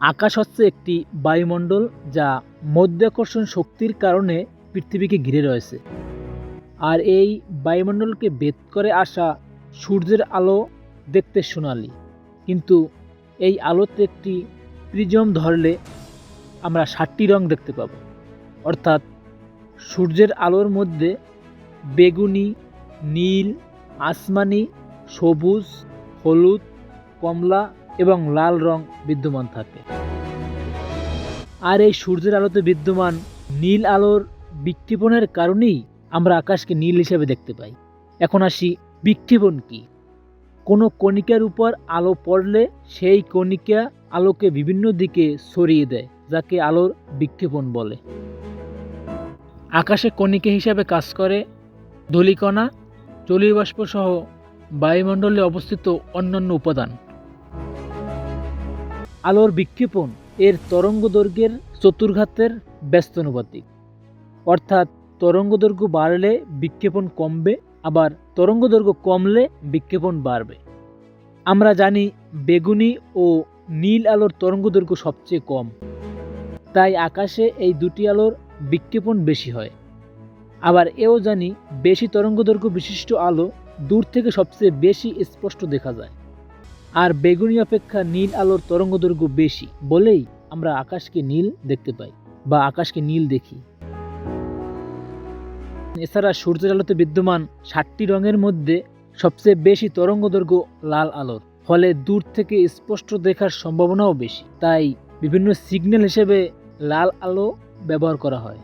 আকাশ হচ্ছে একটি বায়ুমণ্ডল যা মধ্যাকর্ষণ শক্তির কারণে পৃথিবীকে ঘিরে রয়েছে। আর এই বায়ুমণ্ডলকে ভেদ করে আসা সূর্যের আলো দেখতে সোনালি। কিন্তু এই আলোতে একটি প্রিজম ধরলে আমরা ষাটটি রং দেখতে পাবো। অর্থাৎ সূর্যের আলোর মধ্যে বেগুনি, নীল, আসমানি, সবুজ, হলুদ, কমলা এবং লাল রং বিদ্যমান থাকে। আর এই সূর্যের আলোতে বিদ্যমান নীল আলোর বিক্ষেপণের কারণেই আমরা আকাশকে নীল হিসেবে দেখতে পাই। এখন আসি বিক্ষেপণ কি? কোনো কণিকার উপর আলো পড়লে সেই কণিকা আলোকে বিভিন্ন দিকে সরিয়ে দেয়, যাকে আলোর বিক্ষেপণ বলে। আকাশে কণিকা হিসাবে কাজ করে ধূলিকণা জলীয় বাষ্প সহ বায়ুমণ্ডলে অবস্থিত অন্যান্য উপাদান। আলোর বিক্ষেপণ এর তরঙ্গ দৈর্ঘ্যের চতুর্ঘাতের ব্যস্তানুপাতিক অর্থাৎ তরঙ্গ দৈর্ঘ্য বাড়লে বিক্ষেপণ কমবে, আবার তরঙ্গ দৈর্ঘ্য কমলে বিক্ষেপণ বাড়বে। আমরা জানি বেগুনি ও নীল আলোর তরঙ্গ দৈর্ঘ্য সবচেয়ে কম। তাই আকাশে এই দুটি আলোর বিক্ষেপণ বেশি হয়। আবার এও জানি বেশি তরঙ্গদৈর্ঘ্য বিশিষ্ট আলো দূর থেকে সবচেয়ে বেশি স্পষ্ট দেখা যায়। আর বেগুনি অপেক্ষা নীল আলোর তরঙ্গদৈর্ঘ্য বেশি বলেই আমরা আকাশকে নীল দেখতে পাই বা আকাশকে নীল দেখি। এছাড়া সূর্যের আলোতে বিদ্যমান ষাটটি রঙের মধ্যে সবচেয়ে বেশি তরঙ্গদৈর্ঘ্য লাল আলোর, ফলে দূর থেকে স্পষ্ট দেখার সম্ভাবনাও বেশি। তাই বিভিন্ন সিগন্যাল হিসেবে লাল আলো ব্যবহার করা হয়।